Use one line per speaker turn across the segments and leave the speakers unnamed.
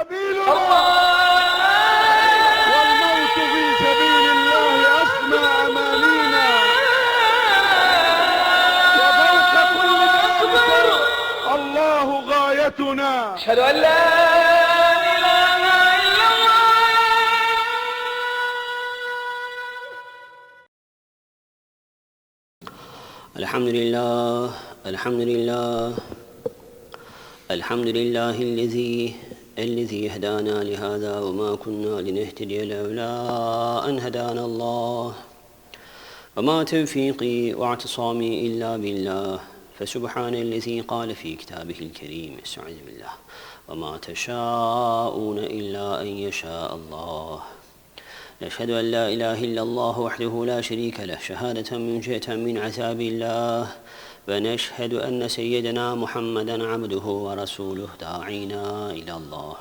سبيلنا. والموت في سبيل الله أسمى أمانينا. وفوق كل ذلك. الله غايتنا.
أشهد أن لا الله.
الحمد لله الحمد لله الحمد لله الذي الذي هدانا لهذا وما كنا لنهتدي لولا أن هدانا الله. وما توفيقي واعتصامي إلا بالله. فسبحان الذي قال في كتابه الكريم استعذ بالله. وما تشاءون إلا أن يشاء الله. نشهد أن لا إله إلا الله وحده لا شريك له. شهادة منجية من عذاب الله. ونشهد أن سيدنا محمدا عبده ورسوله داعينا إلى الله.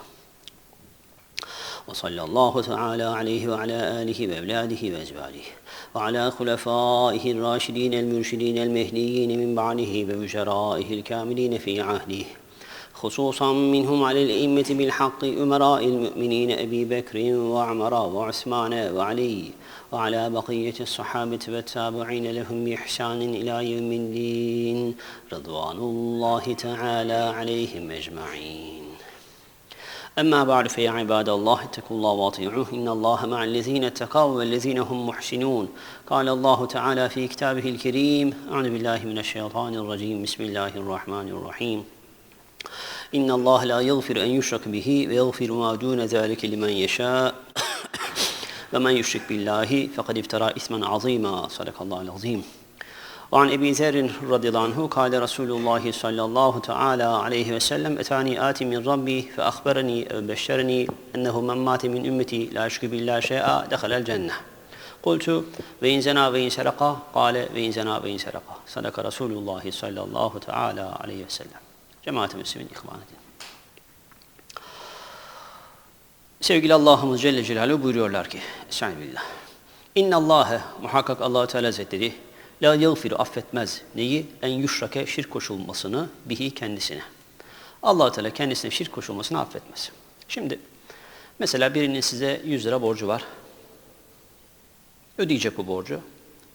وصلى الله تعالى عليه وعلى آله وأولاده وأزواجه وعلى خلفائه الراشدين المرشدين المهديين من بعده ووزرائه الكاملين في عهده. خصوصا منهم على الأئمة بالحق أمراء المؤمنين أبي بكر وعمر وعثمان وعلي وعلى بقية الصحابة والتابعين لهم بإحسان إلى يوم الدين. رضوان الله تعالى عليهم أجمعين. أما بعد فيا عباد الله اتقوا الله واطيعوه. إن الله مع الذين اتقوا والذين هم محسنون. قال الله تعالى في كتابه الكريم أعوذ بالله من الشيطان الرجيم. بسم الله الرحمن الرحيم. إن الله لا يغفر أن يشرك به ويغفر ما دون ذلك لمن يشاء. ومن يشرك بالله فقد افترى إثما عظيما. صدق الله العظيم. وعن أبي ذر رضي الله عنه قال رسول الله صلى الله تعالى عليه وسلم أتاني آتي من ربي فأخبرني بشرني أنه من مات من أمتي لا يشرك بالله شيئا دخل الجنة. قلت وإن زنا وإن سرق؟ قال وإن زنا وإن سرق. صدق رسول الله صلى الله تعالى عليه وسلم. Cemaat-i Müslümin ihvan edin. Sevgili Allah'ımız Celle Celaluhu buyuruyorlar ki Estağfirullah. İnna Allahe muhakkak allah Teala Hazretleri la yağfiru affetmez neyi? En yuşrake şirk koşulmasını bihi kendisine. allah Teala kendisine şirk koşulmasını affetmez. Şimdi mesela birinin size 100 lira borcu var. Ödeyecek bu borcu.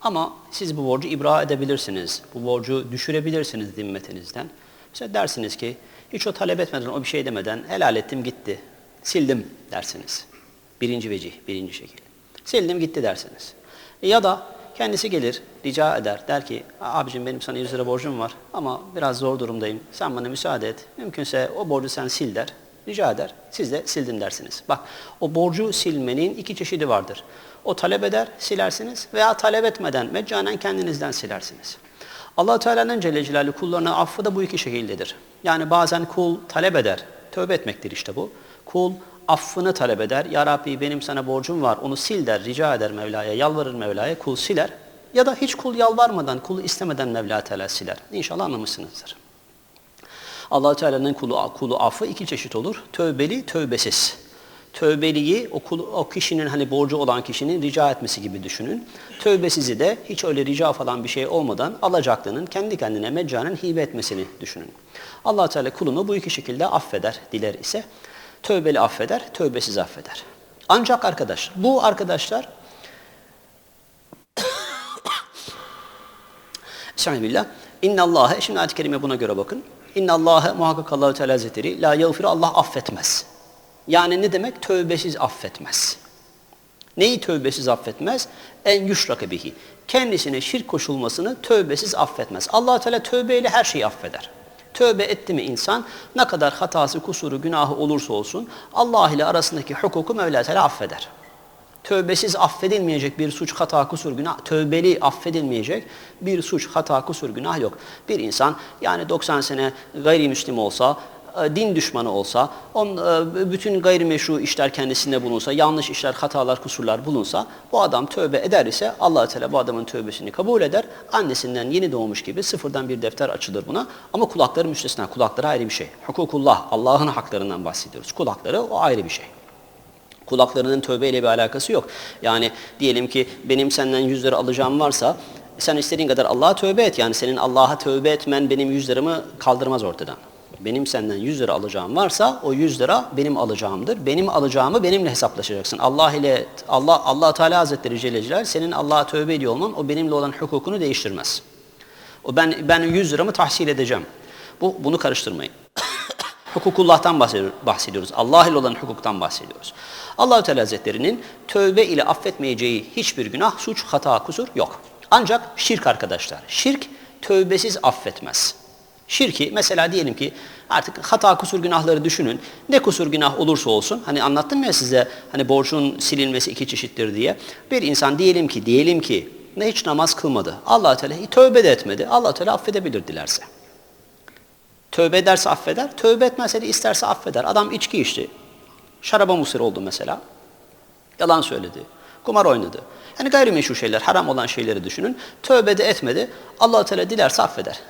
Ama siz bu borcu ibra edebilirsiniz. Bu borcu düşürebilirsiniz zimmetinizden. Mesela dersiniz ki hiç o talep etmeden, o bir şey demeden helal ettim gitti. Sildim dersiniz. Birinci vecih, birinci şekil. Sildim gitti dersiniz. E ya da kendisi gelir, rica eder. Der ki abicim benim sana 100 lira borcum var ama biraz zor durumdayım. Sen bana müsaade et. Mümkünse o borcu sen sil der. Rica eder. Siz de sildim dersiniz. Bak o borcu silmenin iki çeşidi vardır. O talep eder, silersiniz veya talep etmeden meccanen kendinizden silersiniz. Allah Teala'nın Celle Celaluhu kullarına affı da bu iki şekildedir. Yani bazen kul talep eder. Tövbe etmektir işte bu. Kul affını talep eder. Ya Rabbi benim sana borcum var onu sil der, rica eder Mevla'ya, yalvarır Mevla'ya, kul siler. Ya da hiç kul yalvarmadan, kulu istemeden Mevla Teala siler. İnşallah anlamışsınızdır. allah Teala'nın kulu, kulu affı iki çeşit olur. Tövbeli, tövbesiz. Tövbeliyi o, kul, o kişinin hani borcu olan kişinin rica etmesi gibi düşünün. Tövbesizi de hiç öyle rica falan bir şey olmadan alacaklının kendi kendine meccanen hibe etmesini düşünün. allah Teala kulunu bu iki şekilde affeder, diler ise. Tövbeli affeder, tövbesiz affeder. Ancak arkadaş, bu arkadaşlar Estağfirullah. İnna Allah'e, şimdi ayet-i kerime buna göre bakın. İnna Allah'e muhakkak Allah-u Teala Hazretleri la yağfiru Allah affetmez. Yani ne demek? Tövbesiz affetmez. Neyi tövbesiz affetmez? En yuşrake bihi. Kendisine şirk koşulmasını tövbesiz affetmez. allah Teala tövbeyle her şeyi affeder. Tövbe etti mi insan ne kadar hatası, kusuru, günahı olursa olsun Allah ile arasındaki hukuku Mevla Teala affeder. Tövbesiz affedilmeyecek bir suç, hata, kusur, günah, tövbeli affedilmeyecek bir suç, hata, kusur, günah yok. Bir insan yani 90 sene gayrimüslim olsa, din düşmanı olsa, on, e, bütün gayrimeşru işler kendisinde bulunsa, yanlış işler, hatalar, kusurlar bulunsa, bu adam tövbe eder ise allah Teala bu adamın tövbesini kabul eder. Annesinden yeni doğmuş gibi sıfırdan bir defter açılır buna. Ama kulakları müstesna, kulakları ayrı bir şey. Hukukullah, Allah'ın haklarından bahsediyoruz. Kulakları o ayrı bir şey. Kulaklarının tövbeyle bir alakası yok. Yani diyelim ki benim senden 100 lira alacağım varsa sen istediğin kadar Allah'a tövbe et. Yani senin Allah'a tövbe etmen benim 100 liramı kaldırmaz ortadan. Benim senden 100 lira alacağım varsa o 100 lira benim alacağımdır. Benim alacağımı benimle hesaplaşacaksın. Allah ile Allah Allah Teala Hazretleri Celle Celaluhu senin Allah'a tövbe ediyor olman o benimle olan hukukunu değiştirmez. O ben ben 100 liramı tahsil edeceğim. Bu bunu karıştırmayın. Hukukullah'tan bahsediyor- bahsediyoruz. Allah ile olan hukuktan bahsediyoruz. Allahu Teala Hazretleri'nin tövbe ile affetmeyeceği hiçbir günah, suç, hata, kusur yok. Ancak şirk arkadaşlar. Şirk tövbesiz affetmez. Şirki mesela diyelim ki artık hata kusur günahları düşünün. Ne kusur günah olursa olsun hani anlattım ya size hani borcun silinmesi iki çeşittir diye. Bir insan diyelim ki diyelim ki ne hiç namaz kılmadı. Allah Teala tövbe de etmedi. Allah Teala affedebilir dilerse. Tövbe ederse affeder, tövbe etmezse de isterse affeder. Adam içki içti, şaraba musir oldu mesela, yalan söyledi, kumar oynadı. Yani gayrimeşru şeyler, haram olan şeyleri düşünün. Tövbe de etmedi, allah Teala dilerse affeder.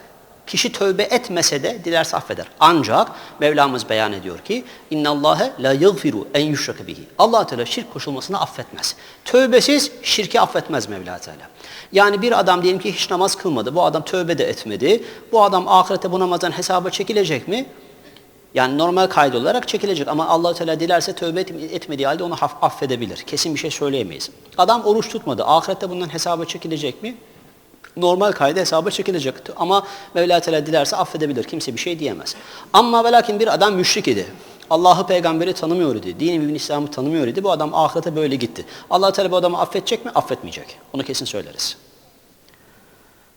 Kişi tövbe etmese de dilerse affeder. Ancak Mevlamız beyan ediyor ki inna Allahe la yaghfiru en yushraka bihi. Allah Teala şirk koşulmasını affetmez. Tövbesiz şirki affetmez Mevla Teala. Yani bir adam diyelim ki hiç namaz kılmadı. Bu adam tövbe de etmedi. Bu adam ahirette bu namazdan hesaba çekilecek mi? Yani normal kaydı olarak çekilecek ama allah Teala dilerse tövbe et- etmediği halde onu affedebilir. Kesin bir şey söyleyemeyiz. Adam oruç tutmadı. Ahirette bundan hesaba çekilecek mi? Normal kaydı hesaba çekilecek. Ama Mevla Teala dilerse affedebilir. Kimse bir şey diyemez. Ama ve lakin bir adam müşrik idi. Allah'ı peygamberi tanımıyor idi. Dini mübin İslam'ı tanımıyor idi. Bu adam ahirete böyle gitti. allah Teala bu adamı affedecek mi? Affetmeyecek. Onu kesin söyleriz.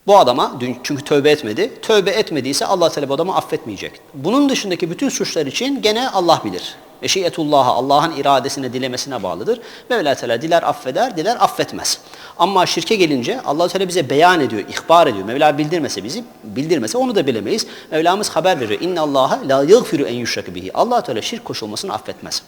Bu adama çünkü tövbe etmedi. Tövbe etmediyse Allah Teala bu adamı affetmeyecek. Bunun dışındaki bütün suçlar için gene Allah bilir. Eşiyetullah'a Allah'ın iradesine, dilemesine bağlıdır. Mevla Teala diler affeder, diler affetmez. Ama şirke gelince Allah Teala bize beyan ediyor, ihbar ediyor. Mevla bildirmese bizi, bildirmese onu da bilemeyiz. Mevlamız haber veriyor. İnna Allaha la yaghfiru en yushraka bihi. Allah Teala şirk koşulmasını affetmez.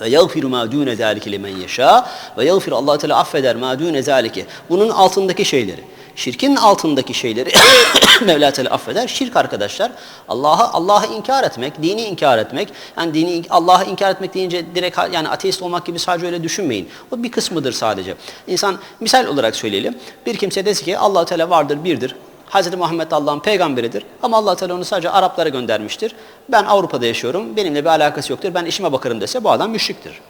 Ve yagfiru ma dune zalike limen yasha ve yagfir Allah Teala affeder ma dune zalike. Bunun altındaki şeyleri. Şirkin altındaki şeyleri Mevla Teala affeder. Şirk arkadaşlar Allah'ı Allah'ı inkar etmek, dini inkar etmek. Yani dini Allah'ı inkar etmek deyince direkt yani ateist olmak gibi sadece öyle düşünmeyin. O bir kısmıdır sadece. İnsan misal olarak söyleyelim. Bir kimse dese ki Allah Teala vardır, birdir. Hz. Muhammed Allah'ın peygamberidir ama Allah Teala onu sadece Araplara göndermiştir. Ben Avrupa'da yaşıyorum, benimle bir alakası yoktur, ben işime bakarım dese bu adam müşriktir.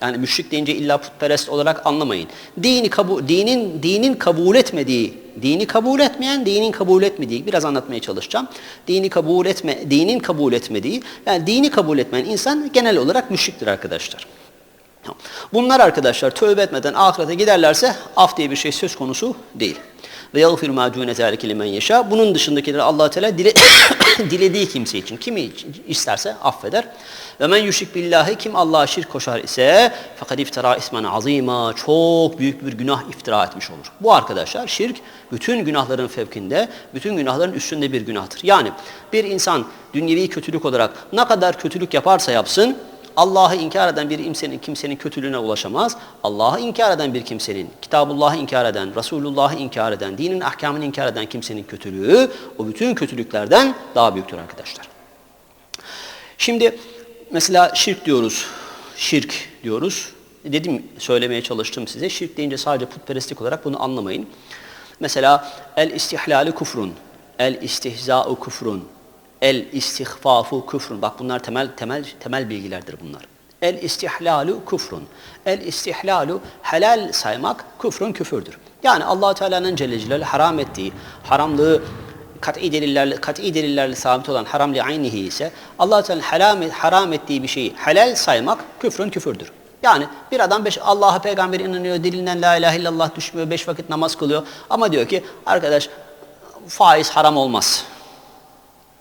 Yani müşrik deyince illa putperest olarak anlamayın. Dini kabul, dinin dinin kabul etmediği, dini kabul etmeyen, dinin kabul etmediği biraz anlatmaya çalışacağım. Dini kabul etme, dinin kabul etmediği, yani dini kabul etmeyen insan genel olarak müşriktir arkadaşlar. Bunlar arkadaşlar tövbe etmeden ahirete giderlerse af diye bir şey söz konusu değil. Ve yagfir ma dune zalike limen yasha. Bunun dışındakileri Allah Teala dile, dilediği kimse için kimi isterse affeder. Ve men yüşrik billahi kim Allah'a şirk koşar ise fakat iftira ismen azima çok büyük bir günah iftira etmiş olur. Bu arkadaşlar şirk bütün günahların fevkinde, bütün günahların üstünde bir günahtır. Yani bir insan dünyevi kötülük olarak ne kadar kötülük yaparsa yapsın Allah'ı inkar eden bir kimsenin, kimsenin kötülüğüne ulaşamaz. Allah'ı inkar eden bir kimsenin, Kitabullah'ı inkar eden, Resulullah'ı inkar eden, dinin ahkamını inkar eden kimsenin kötülüğü o bütün kötülüklerden daha büyüktür arkadaşlar. Şimdi mesela şirk diyoruz. Şirk diyoruz. Dedim söylemeye çalıştım size. Şirk deyince sadece putperestlik olarak bunu anlamayın. Mesela el istihlali kufrun, el istihza'u kufrun, el istihfafu kufrun. Bak bunlar temel temel temel bilgilerdir bunlar. El istihlalu kufrun. El istihlalu helal saymak kufrun küfürdür. Yani Allah Teala'nın Celle Celaluhu haram ettiği haramlığı kat'i delillerle kat'i delillerle sabit olan haram li aynihi ise Allah Teala haram, haram ettiği bir şeyi helal saymak küfrün küfürdür. Yani bir adam beş Allah'a peygamber inanıyor, dilinden la ilahe illallah düşmüyor, beş vakit namaz kılıyor ama diyor ki arkadaş faiz haram olmaz.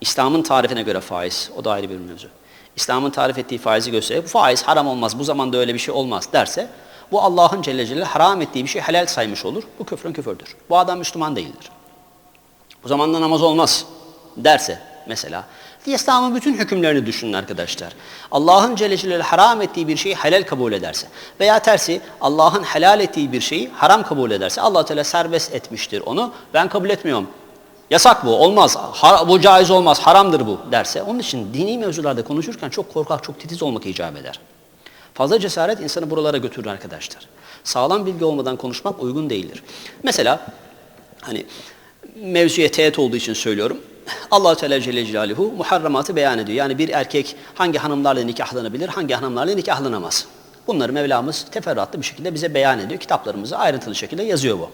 İslam'ın tarifine göre faiz, o da ayrı bir mevzu. İslam'ın tarif ettiği faizi gösterip bu faiz haram olmaz, bu zamanda öyle bir şey olmaz derse bu Allah'ın Celle Celaluhu haram ettiği bir şey helal saymış olur. Bu küfrün küfürdür. Bu adam Müslüman değildir. O zaman da namaz olmaz derse mesela. İslam'ın bütün hükümlerini düşünün arkadaşlar. Allah'ın Celle Celaluhu haram ettiği bir şeyi helal kabul ederse veya tersi Allah'ın helal ettiği bir şeyi haram kabul ederse Allah Teala serbest etmiştir onu. Ben kabul etmiyorum. Yasak bu, olmaz, bu caiz olmaz, haramdır bu derse. Onun için dini mevzularda konuşurken çok korkak, çok titiz olmak icap eder. Fazla cesaret insanı buralara götürür arkadaşlar. Sağlam bilgi olmadan konuşmak uygun değildir. Mesela hani mevzuya teğet olduğu için söylüyorum. allah Teala Celle Celaluhu muharramatı beyan ediyor. Yani bir erkek hangi hanımlarla nikahlanabilir, hangi hanımlarla nikahlanamaz. Bunları Mevlamız teferruatlı bir şekilde bize beyan ediyor. Kitaplarımızda ayrıntılı şekilde yazıyor bu.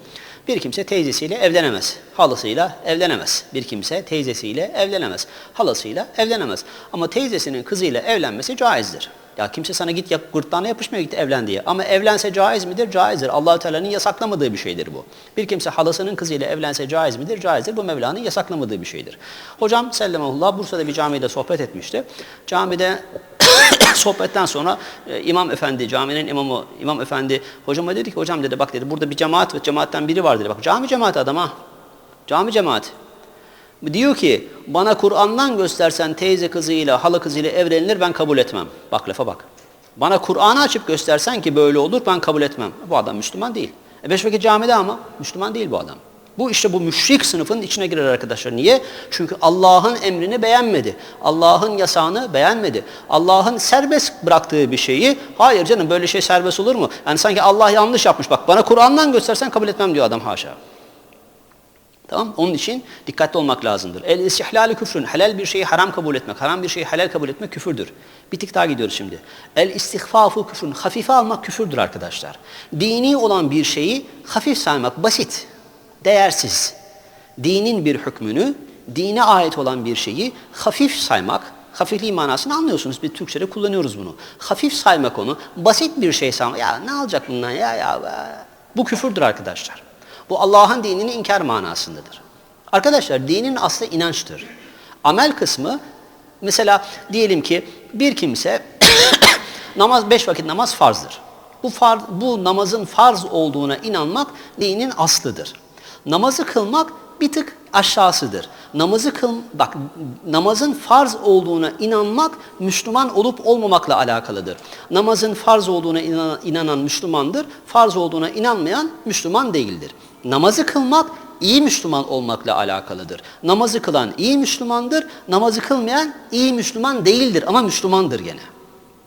Bir kimse teyzesiyle evlenemez. Halısıyla evlenemez. Bir kimse teyzesiyle evlenemez. Halasıyla evlenemez. Ama teyzesinin kızıyla evlenmesi caizdir. Ya kimse sana git yap, gırtlağına yapışmıyor git evlen diye. Ama evlense caiz midir? Caizdir. allah Teala'nın yasaklamadığı bir şeydir bu. Bir kimse halasının kızıyla evlense caiz midir? Caizdir. Bu Mevla'nın yasaklamadığı bir şeydir. Hocam Sellemullah Bursa'da bir camide sohbet etmişti. Camide sohbetten sonra e, imam efendi, caminin imamı, imam efendi hocama dedi ki hocam dedi bak dedi burada bir cemaat ve cemaatten biri var dedi. Bak cami cemaati adam ha. Cami cemaati. Diyor ki bana Kur'an'dan göstersen teyze kızıyla hala kızıyla evlenilir ben kabul etmem. Bak lafa bak. Bana Kur'an'ı açıp göstersen ki böyle olur ben kabul etmem. Bu adam Müslüman değil. E beş vakit camide ama Müslüman değil bu adam. Bu işte bu müşrik sınıfın içine girer arkadaşlar. Niye? Çünkü Allah'ın emrini beğenmedi. Allah'ın yasağını beğenmedi. Allah'ın serbest bıraktığı bir şeyi, hayır canım böyle şey serbest olur mu? Yani sanki Allah yanlış yapmış. Bak bana Kur'an'dan göstersen kabul etmem diyor adam haşa. Tamam Onun için dikkatli olmak lazımdır. El istihlali küfrün. Helal bir şeyi haram kabul etmek, haram bir şeyi helal kabul etmek küfürdür. Bir tık daha gidiyoruz şimdi. El istihfafu küfrün. Hafife almak küfürdür arkadaşlar. Dini olan bir şeyi hafif saymak, basit, değersiz. Dinin bir hükmünü, dine ait olan bir şeyi hafif saymak, hafifliği manasını anlıyorsunuz. Biz Türkçe'de kullanıyoruz bunu. Hafif saymak onu, basit bir şey saymak. Ya ne alacak bundan ya ya. Bu küfürdür arkadaşlar. Bu Allah'ın dinini inkar manasındadır. Arkadaşlar dinin aslı inançtır. Amel kısmı mesela diyelim ki bir kimse namaz beş vakit namaz farzdır. Bu farz, bu namazın farz olduğuna inanmak dinin aslıdır. Namazı kılmak bir tık aşağısıdır. Namazı kıl bak namazın farz olduğuna inanmak Müslüman olup olmamakla alakalıdır. Namazın farz olduğuna inanan Müslümandır. Farz olduğuna inanmayan Müslüman değildir. Namazı kılmak iyi Müslüman olmakla alakalıdır. Namazı kılan iyi Müslümandır, namazı kılmayan iyi Müslüman değildir ama Müslümandır gene.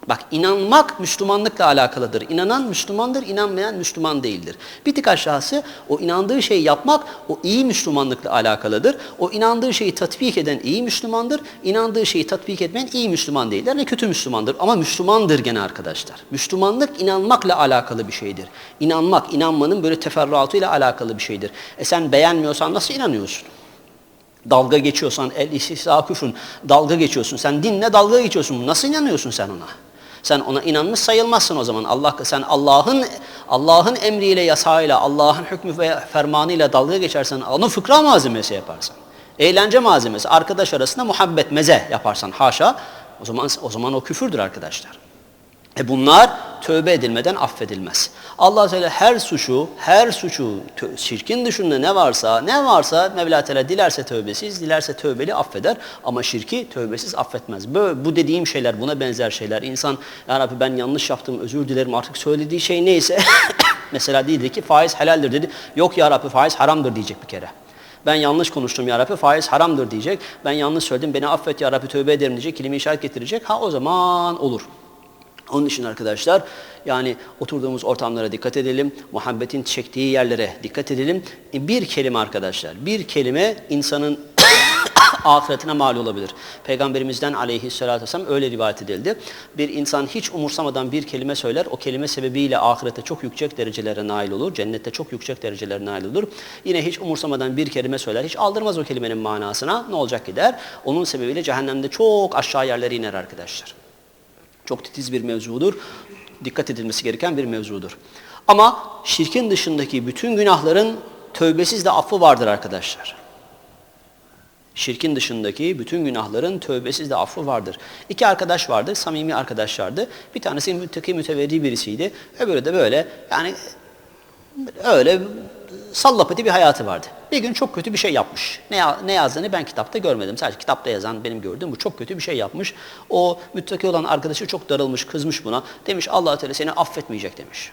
Bak inanmak Müslümanlıkla alakalıdır. İnanan Müslümandır, inanmayan Müslüman değildir. Bir tık aşağısı o inandığı şeyi yapmak o iyi Müslümanlıkla alakalıdır. O inandığı şeyi tatbik eden iyi Müslümandır. İnandığı şeyi tatbik etmeyen iyi Müslüman değildir. Ne kötü Müslümandır ama Müslümandır gene arkadaşlar. Müslümanlık inanmakla alakalı bir şeydir. İnanmak, inanmanın böyle teferruatıyla alakalı bir şeydir. E sen beğenmiyorsan nasıl inanıyorsun? Dalga geçiyorsan el istihza küfrün dalga geçiyorsun. Sen dinle dalga geçiyorsun. Nasıl inanıyorsun sen ona? Sen ona inanmış sayılmazsın o zaman. Allah sen Allah'ın Allah'ın emriyle, yasağıyla, Allah'ın hükmü ve fermanıyla dalga geçersen, onu fıkra malzemesi yaparsan, eğlence malzemesi, arkadaş arasında muhabbet, meze yaparsan haşa, o zaman o zaman o küfürdür arkadaşlar. E bunlar tövbe edilmeden affedilmez. Allah Teala her suçu, her suçu, şirkin dışında ne varsa, ne varsa Mevla Teala dilerse tövbesiz, dilerse tövbeli affeder ama şirki tövbesiz affetmez. Böyle, bu dediğim şeyler, buna benzer şeyler. İnsan, ya Rabbi ben yanlış yaptım, özür dilerim artık söylediği şey neyse. Mesela dedi ki faiz helaldir dedi. Yok ya Rabbi faiz haramdır diyecek bir kere. Ben yanlış konuştum ya Rabbi, faiz haramdır diyecek. Ben yanlış söyledim, beni affet ya Rabbi, tövbe ederim diyecek, kelime işaret getirecek. Ha o zaman olur. Onun için arkadaşlar yani oturduğumuz ortamlara dikkat edelim. Muhabbetin çektiği yerlere dikkat edelim. E, bir kelime arkadaşlar, bir kelime insanın ahiretine mal olabilir. Peygamberimizden aleyhissalatü vesselam öyle rivayet edildi. Bir insan hiç umursamadan bir kelime söyler, o kelime sebebiyle ahirette çok yüksek derecelere nail olur, cennette çok yüksek derecelere nail olur. Yine hiç umursamadan bir kelime söyler, hiç aldırmaz o kelimenin manasına, ne olacak gider? Onun sebebiyle cehennemde çok aşağı yerlere iner arkadaşlar. Çok titiz bir mevzudur. Dikkat edilmesi gereken bir mevzudur. Ama şirkin dışındaki bütün günahların tövbesiz de affı vardır arkadaşlar. Şirkin dışındaki bütün günahların tövbesiz de affı vardır. İki arkadaş vardı, samimi arkadaşlardı. Bir tanesi müttaki müteverri birisiydi. Öbürü de böyle yani öyle sallapati bir hayatı vardı. Bir gün çok kötü bir şey yapmış. Ne, ne yazdığını ben kitapta görmedim. Sadece kitapta yazan benim gördüğüm bu çok kötü bir şey yapmış. O müttaki olan arkadaşı çok darılmış, kızmış buna. Demiş allah Teala seni affetmeyecek demiş.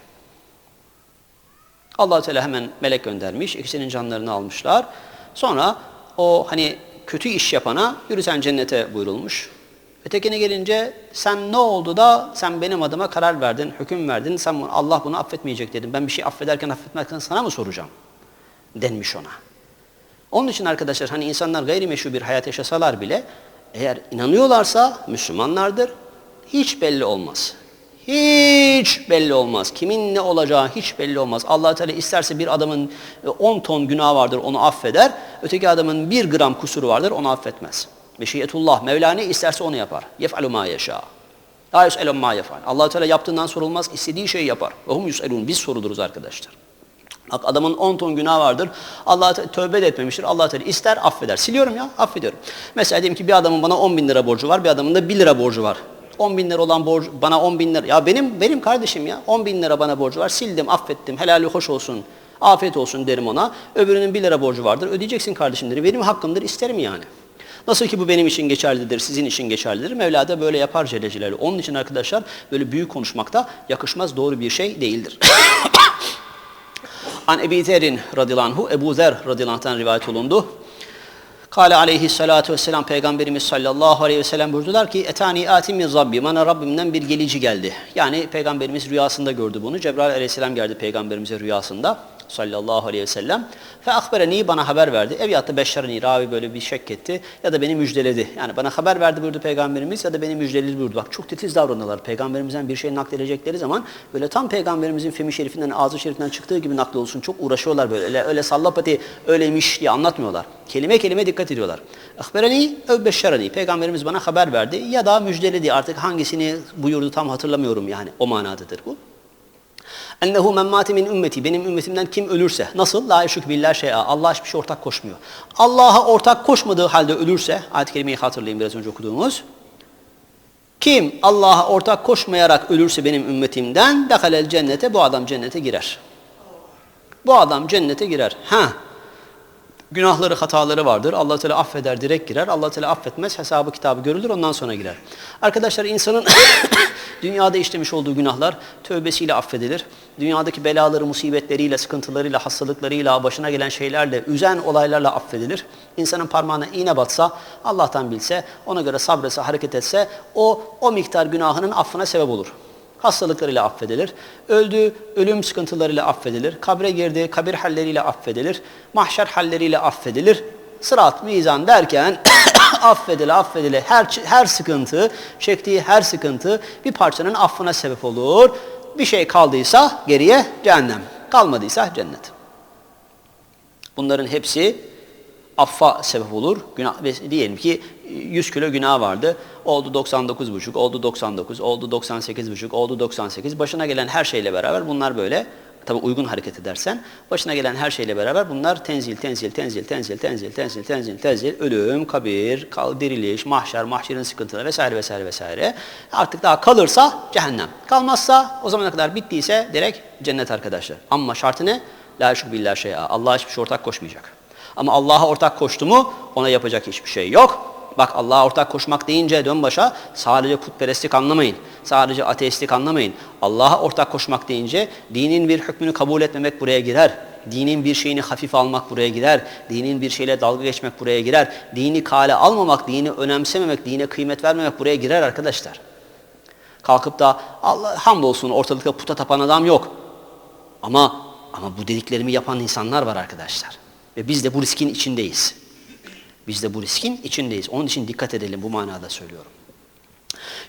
allah Teala hemen melek göndermiş. İkisinin canlarını almışlar. Sonra o hani kötü iş yapana yürü sen cennete buyurulmuş. Ötekine gelince sen ne oldu da sen benim adıma karar verdin, hüküm verdin. Sen Allah bunu affetmeyecek dedin. Ben bir şey affederken affetmezken sana mı soracağım? Denmiş ona. Onun için arkadaşlar hani insanlar gayrimeşru bir hayat yaşasalar bile eğer inanıyorlarsa Müslümanlardır. Hiç belli olmaz. Hiç belli olmaz. Kimin ne olacağı hiç belli olmaz. allah Teala isterse bir adamın e, 10 ton günah vardır onu affeder. Öteki adamın 1 gram kusuru vardır onu affetmez. Meşiyetullah Mevla ne isterse onu yapar. Yef'alu ma yeşâ. La yus'elun ma yef'al. allah Teala yaptığından sorulmaz. istediği şeyi yapar. Ve hum yus'elun. Biz soruluruz arkadaşlar. Bak adamın 10 ton günah vardır. Allah tövbe de etmemiştir. Allah Teala ister affeder. Siliyorum ya affediyorum. Mesela diyelim ki bir adamın bana 10 bin lira borcu var. Bir adamın da 1 lira borcu var. 10 bin lira olan borcu bana 10 bin lira. Ya benim benim kardeşim ya 10 bin lira bana borcu var. Sildim affettim. Helali hoş olsun. Afiyet olsun derim ona. Öbürünün 1 lira borcu vardır. Ödeyeceksin kardeşim derim. Benim hakkımdır isterim yani. Nasıl ki bu benim için geçerlidir, sizin için geçerlidir. Mevla da böyle yapar Celle Celaluhu. Onun için arkadaşlar böyle büyük konuşmakta yakışmaz doğru bir şey değildir. An Ebi Zer'in radıyallahu Ebu Zer radıyallahu rivayet olundu. Kale aleyhissalatu vesselam Peygamberimiz sallallahu aleyhi ve sellem buyurdular ki Etani ati min Rabbi bana Rabbimden bir gelici geldi. Yani Peygamberimiz rüyasında gördü bunu. Cebrail aleyhisselam geldi Peygamberimize rüyasında sallallahu aleyhi ve sellem. Fe akbereni bana haber verdi. Ev yattı beşşereni ravi böyle bir şek etti ya da beni müjdeledi. Yani bana haber verdi buyurdu Peygamberimiz ya da beni müjdeledi buyurdu. Bak çok titiz davranıyorlar. Peygamberimizden bir şey nakledecekleri zaman böyle tam Peygamberimizin femi şerifinden, ağzı şerifinden çıktığı gibi nakli olsun. Çok uğraşıyorlar böyle. Öyle, öyle sallapati öyleymiş diye anlatmıyorlar. Kelime kelime dikkat ediyorlar. Akbereni ev beşşereni. Peygamberimiz bana haber verdi ya da müjdeledi. Artık hangisini buyurdu tam hatırlamıyorum yani. O manadadır bu. Ennehu men mâti min ümmeti. Benim ümmetimden kim ölürse. Nasıl? La eşrük billah şey'a. Allah hiçbir şey ortak koşmuyor. Allah'a ortak koşmadığı halde ölürse. Ayet-i kerimeyi hatırlayın biraz önce okuduğumuz. Kim Allah'a ortak koşmayarak ölürse benim ümmetimden dehalel cennete bu adam cennete girer. Bu adam cennete girer. Ha. Günahları, hataları vardır. Allah Teala affeder, direkt girer. Allah Teala affetmez, hesabı kitabı görülür, ondan sonra girer. Arkadaşlar insanın dünyada işlemiş olduğu günahlar tövbesiyle affedilir. Dünyadaki belaları, musibetleriyle, sıkıntılarıyla, hastalıklarıyla, başına gelen şeylerle, üzen olaylarla affedilir. İnsanın parmağına iğne batsa, Allah'tan bilse, ona göre sabretse, hareket etse, o o miktar günahının affına sebep olur hastalıklarıyla affedilir. Öldü, ölüm sıkıntılarıyla affedilir. Kabre girdi, kabir halleriyle affedilir. Mahşer halleriyle affedilir. Sırat, mizan derken affedile affedile her, her sıkıntı, çektiği her sıkıntı bir parçanın affına sebep olur. Bir şey kaldıysa geriye cehennem, kalmadıysa cennet. Bunların hepsi affa sebep olur. Günah, diyelim ki 100 kilo günah vardı. Oldu 99,5, oldu 99, oldu 98,5, oldu 98. Başına gelen her şeyle beraber bunlar böyle tabi uygun hareket edersen başına gelen her şeyle beraber bunlar tenzil, tenzil, tenzil, tenzil, tenzil, tenzil, tenzil, tenzil, ölüm, kabir, kal, diriliş, mahşer, mahşerin sıkıntıları vesaire vesaire vesaire. Artık daha kalırsa cehennem. Kalmazsa o zamana kadar bittiyse direkt cennet arkadaşlar. Ama şartı ne? La eşrük billah şey'a. Allah'a hiçbir şey ortak koşmayacak. Ama Allah'a ortak koştu mu ona yapacak hiçbir şey yok. Bak Allah'a ortak koşmak deyince dön başa sadece putperestlik anlamayın. Sadece ateistlik anlamayın. Allah'a ortak koşmak deyince dinin bir hükmünü kabul etmemek buraya girer. Dinin bir şeyini hafif almak buraya girer. Dinin bir şeyle dalga geçmek buraya girer. Dini kale almamak, dini önemsememek, dine kıymet vermemek buraya girer arkadaşlar. Kalkıp da Allah hamdolsun ortalıkta puta tapan adam yok. Ama ama bu dediklerimi yapan insanlar var arkadaşlar. Ve biz de bu riskin içindeyiz. Biz de bu riskin içindeyiz. Onun için dikkat edelim bu manada söylüyorum.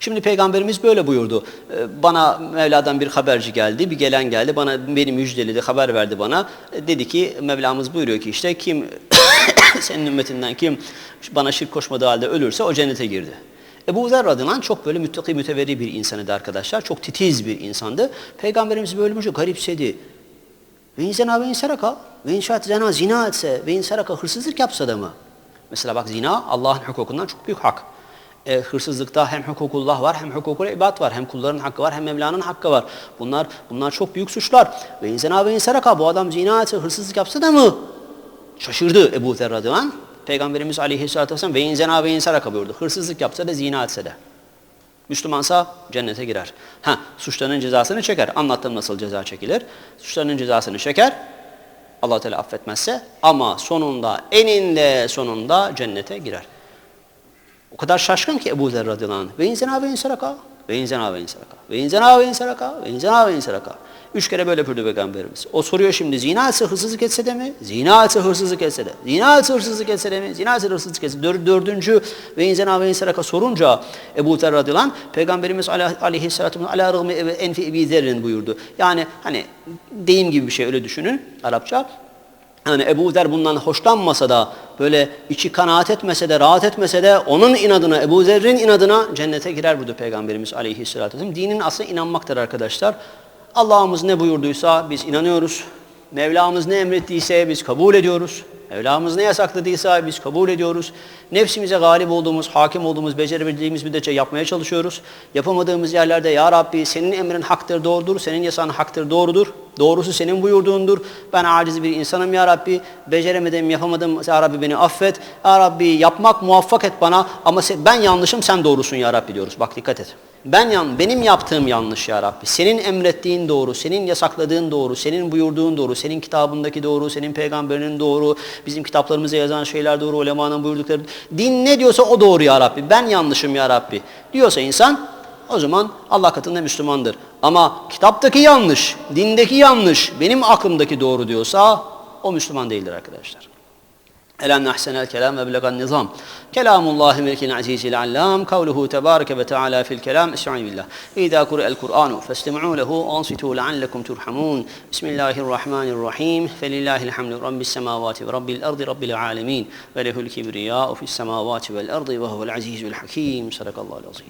Şimdi Peygamberimiz böyle buyurdu. Ee, Bana Mevla'dan bir haberci geldi, bir gelen geldi. Bana beni müjdeledi, haber verdi bana. Ee, Dedi ki Mevlamız buyuruyor ki işte kim senin ümmetinden kim bana şirk koşmadığı halde ölürse o cennete girdi. Ebu Zer radıyallahu çok böyle müttaki müteveri bir insanıydı arkadaşlar. Çok titiz bir insandı. Peygamberimiz böyle olunca garipsedi. Ve insana ve insaraka ve inşaat zina etse ve insaraka hırsızlık yapsa da mı? Mesela bak zina Allah'ın hukukundan çok büyük hak. E, hırsızlıkta hem hukukullah var hem hukukul ibad var. Hem kulların hakkı var hem Mevla'nın hakkı var. Bunlar bunlar çok büyük suçlar. Ve insana ve insaraka bu adam zina etse hırsızlık yapsa da mı? Şaşırdı Ebu Zer radıyallahu. Peygamberimiz aleyhissalatü vesselam ve insana ve insaraka buyurdu. Hırsızlık yapsa da zina etse de. Müslümansa cennete girer. Ha, suçlarının cezasını çeker. Anlattım nasıl ceza çekilir. Suçlarının cezasını çeker. Allah Teala affetmezse ama sonunda eninde sonunda cennete girer. O kadar şaşkın ki Ebu Zer radıyallahu anh. Ve insana ve insaraka. Ve inzena ve insaraka. Ve inzena ve insaraka. Ve inzena ve insaraka. Üç kere böyle yapıyordu Peygamberimiz. O soruyor şimdi zina etse hırsızlık etse de mi? Zina etse hırsızlık etse de. Zina etse hırsızlık etse de mi? Zina etse hırsızlık etse de. Dör, dördüncü ve inzena ve insaraka sorunca Ebu Zer radıyallahu Peygamberimiz aleyh- aleyhissalatü vesselam ala rıgmi enfi ebi zerrin buyurdu. Yani hani deyim gibi bir şey öyle düşünün Arapça. Yani Ebu Zer bundan hoşlanmasa da böyle içi kanaat etmese de rahat etmese de onun inadına Ebu Zer'in inadına cennete girer burada Peygamberimiz aleyhissalatü vesselam. Dinin aslı inanmaktır arkadaşlar. Allah'ımız ne buyurduysa biz inanıyoruz. Mevlamız ne emrettiyse biz kabul ediyoruz. Mevlamız ne yasakladıysa biz kabul ediyoruz. Nefsimize galip olduğumuz, hakim olduğumuz, becerebildiğimiz müddetçe yapmaya çalışıyoruz. Yapamadığımız yerlerde Ya Rabbi senin emrin haktır, doğrudur, senin yasan haktır, doğrudur. Doğrusu senin buyurduğundur. Ben aciz bir insanım Ya Rabbi. Beceremedim, yapamadım. Ya Rabbi beni affet. Ya Rabbi yapmak muvaffak et bana ama ben yanlışım sen doğrusun Ya Rabbi diyoruz. Bak dikkat et. Ben yan, benim yaptığım yanlış ya Rabbi. Senin emrettiğin doğru, senin yasakladığın doğru, senin buyurduğun doğru, senin kitabındaki doğru, senin peygamberinin doğru, bizim kitaplarımıza yazan şeyler doğru, ulemanın buyurdukları. Din ne diyorsa o doğru ya Rabbi. Ben yanlışım ya Rabbi. Diyorsa insan o zaman Allah katında Müslümandır. Ama kitaptaki yanlış, dindeki yanlış, benim aklımdaki doğru diyorsa o Müslüman değildir arkadaşlar. ألم أحسن الكلام أبلغ النظام. كلام الله ملك العزيز العلام قوله تبارك وتعالى في الكلام استعين بالله. إذا قرأ القرآن فاستمعوا له وأنصتوا لعلكم ترحمون. بسم الله الرحمن الرحيم. فلله الحمد رب السماوات ورب الأرض رب العالمين. وله الكبرياء في السماوات والأرض وهو العزيز الحكيم. صدق الله العظيم.